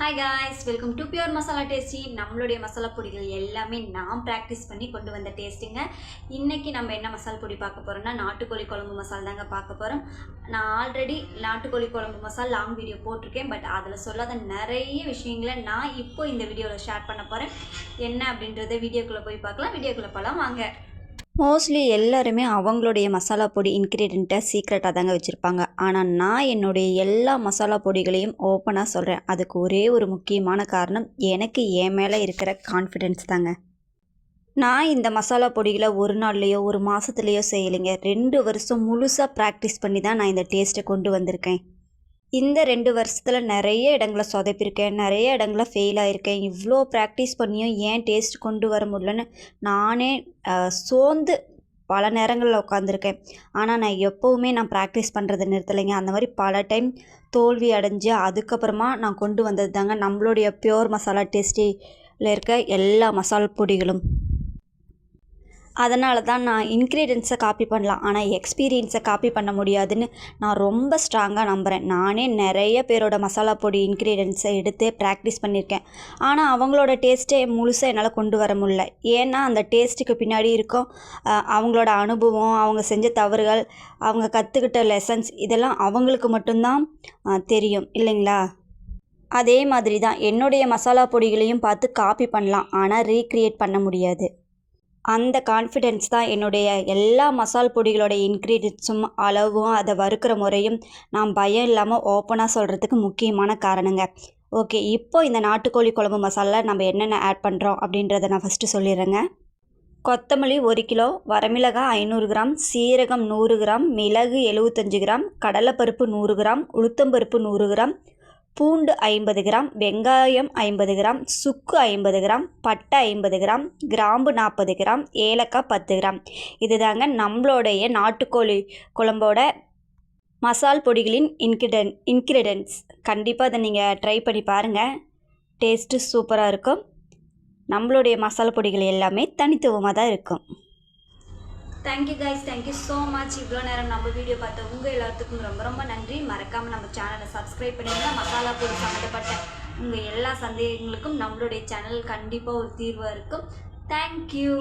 Hi guys welcome to pure masala tasty நம்மளுடைய மசாலா பொடிகள் எல்லாமே நான் ப்ராக்டிஸ் பண்ணி கொண்டு வந்த டேஸ்ட்டுங்க இன்றைக்கி நம்ம என்ன மசாலா பொடி பார்க்க போகிறோம்னா நாட்டுக்கோழி குழம்பு மசாலா தாங்க பார்க்க போகிறோம் நான் ஆல்ரெடி நாட்டுக்கோழி குழம்பு மசாலா லாங் வீடியோ போட்டிருக்கேன் பட் அதில் சொல்லாத நிறைய விஷயங்களை நான் இப்போ இந்த வீடியோவில் ஷேர் பண்ண போகிறேன் என்ன அப்படின்றத வீடியோக்குள்ளே போய் பார்க்கலாம். வீடியோக்குள்ளே போகலாம் வாங்க. மோஸ்ட்லி எல்லாருமே அவங்களுடைய மசாலா பொடி இன்க்ரீடியண்ட்டை சீக்ரெட்டாக தாங்க வச்சுருப்பாங்க. ஆனால் நான் என்னுடைய எல்லா மசாலா பொடிகளையும் ஓப்பனாக சொல்கிறேன் அதுக்கு ஒரே ஒரு முக்கியமான காரணம் எனக்கு என் மேலே இருக்கிற கான்ஃபிடென்ஸ் தாங்க. நான் இந்த மசாலா பொடிகளை ஒரு நாள்லேயோ ஒரு மாதத்துலேயோ செய்யலைங்க. ரெண்டு வருஷம் முழுசாக ப்ராக்டிஸ் பண்ணி தான் நான் இந்த டேஸ்ட்டை கொண்டு வந்திருக்கேன். இந்த ரெண்டு வருஷத்தில் நிறைய இடங்களை சொதப்பிருக்கேன் நிறைய இடங்கள ஃபெயில் ஆகிருக்கேன் இவ்வளோ ப்ராக்டிஸ் பண்ணியும் ஏன் டேஸ்ட் கொண்டு வர முடியலன்னு நானே சோர்ந்து பல நேரங்களில் உட்காந்துருக்கேன் ஆனால் நான் எப்போவுமே நான் ப்ராக்டிஸ் பண்ணுறது நிறுத்தலைங்க. அந்த மாதிரி பல டைம் தோல்வி அடைஞ்சு அதுக்கப்புறமா நான் கொண்டு வந்தது தாங்க நம்மளுடைய பியோர் மசாலா டேஸ்டியில் இருக்க எல்லா மசாலா பொடிகளும். அதனால தான் நான் இன்க்ரீடியன்ஸை காப்பி பண்ணலாம். ஆனால் எக்ஸ்பீரியன்ஸை காப்பி பண்ண முடியாதுன்னு நான் ரொம்ப ஸ்ட்ராங்காக நம்புகிறேன் நானே நிறைய பேரோட மசாலா பொடி இன்க்ரீடியன்ஸை எடுத்து ப்ராக்டிஸ் பண்ணியிருக்கேன். ஆனால் அவங்களோட டேஸ்ட்டே முழுசாக என்னால் கொண்டு வர முடியல. ஏன்னா அந்த டேஸ்ட்டுக்கு பின்னாடி இருக்கும் அவங்களோட அனுபவம் அவங்க செஞ்ச தவறுகள் அவங்க கற்றுக்கிட்ட லெசன்ஸ் இதெல்லாம் அவங்களுக்கு மட்டும்தான் தெரியும். இல்லைங்களா? அதே மாதிரி தான் என்னுடைய மசாலா பொடிகளையும் பார்த்து காப்பி பண்ணலாம். ஆனால் ரீக்ரியேட் பண்ண முடியாது. அந்த கான்ஃபிடென்ஸ் தான் என்னுடைய எல்லா மசால் பொடிகளோட இன்க்ரீடியன்ஸும் அளவும் அதை வறுக்கிற முறையும் நான் பயம் இல்லாமல் ஓப்பனாக சொல்கிறதுக்கு முக்கியமான காரணங்க. ஓகே இப்போ இந்த நாட்டுக்கோழி குழம்பு மசாலா நம்ம என்னென்ன ஆட் பண்ணுறோம் அப்படின்றத நான் ஃபஸ்ட்டு சொல்லிடுறேங்க. கொத்தமல்லி ஒரு கிலோ வரமிளகாய் ஐநூறு கிராம் சீரகம் நூறு கிராம் மிளகு எழுபத்தஞ்சு கிராம் கடலைப்பருப்பு நூறு கிராம் உளுத்தம்பருப்பு நூறு கிராம் பூண்டு ஐம்பது கிராம் வெங்காயம் ஐம்பது கிராம் சுக்கு ஐம்பது கிராம் பட்டை ஐம்பது கிராம் கிராம்பு நாற்பது கிராம் ஏலக்காய் பத்து கிராம். இதுதாங்க நம்மளுடைய நாட்டுக்கோழி குழம்போட மசால் பொடிகளின் இன்கிரிடன் இன்க்ரிடென்ட்ஸ் கண்டிப்பாக அதை நீங்கள் ட்ரை பண்ணி பாருங்கள் டேஸ்ட்டு சூப்பராக இருக்கும். நம்மளுடைய மசாலா பொடிகள் எல்லாமே தனித்துவமாக தான் இருக்கும். Thank you guys thank you so much இவ்வளோ நேரம் நம்ம வீடியோ பார்த்த உங்கள் எல்லாத்துக்கும் ரொம்ப ரொம்ப நன்றி. மறக்காமல் நம்ம சேனலை சப்ஸ்கிரைப் பண்ணிடுங்க மசாலா பொருள் சம்மந்தப்பட்ட உங்கள் எல்லா சந்தேகங்களுக்கும் நம்மளுடைய சேனல் கண்டிப்பாக ஒரு தீர்வாக இருக்கும். தேங்க்யூ